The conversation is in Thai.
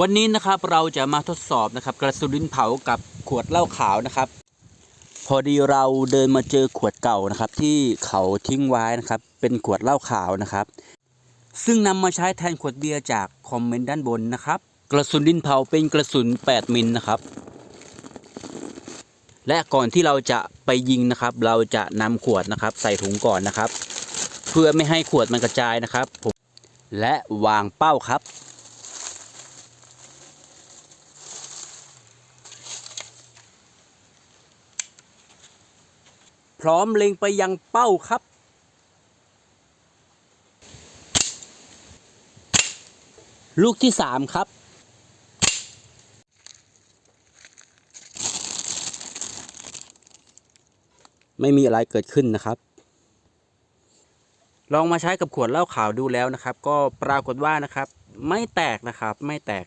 วันนี้นะครับเราจะมาทดสอบนะครับกระสุนดินเผากับขวดเหล้าขาวนะครับ พอดีเราเดินมาเจอขวดเก่านะครับ ที่เขาทิ้งไว้นะครับ เป็นขวดเหล้าขาวนะครับ ซึ่งนำมาใช้แทนขวดเบียร์จากคอมเมนต์ด้านบนนะครับ กระสุนดินเผาเป็นกระสุน 8 มิลนะครับ และก่อนที่เราจะไปยิงนะครับ เราจะนำขวดนะครับ ใส่ถุงก่อนนะครับ เพื่อไม่ให้ขวดมันกระจายนะครับผมและวางเป้าครับ พร้อมเล็งไปยังเป้าครับ ลูกที่สามครับ ไม่มีอะไรเกิดขึ้นนะครับ ลองมาใช้กับขวดเหล้าขาวดูแล้วนะครับ ก็ปรากฏว่านะครับ ไม่แตกนะครับ ไม่แตก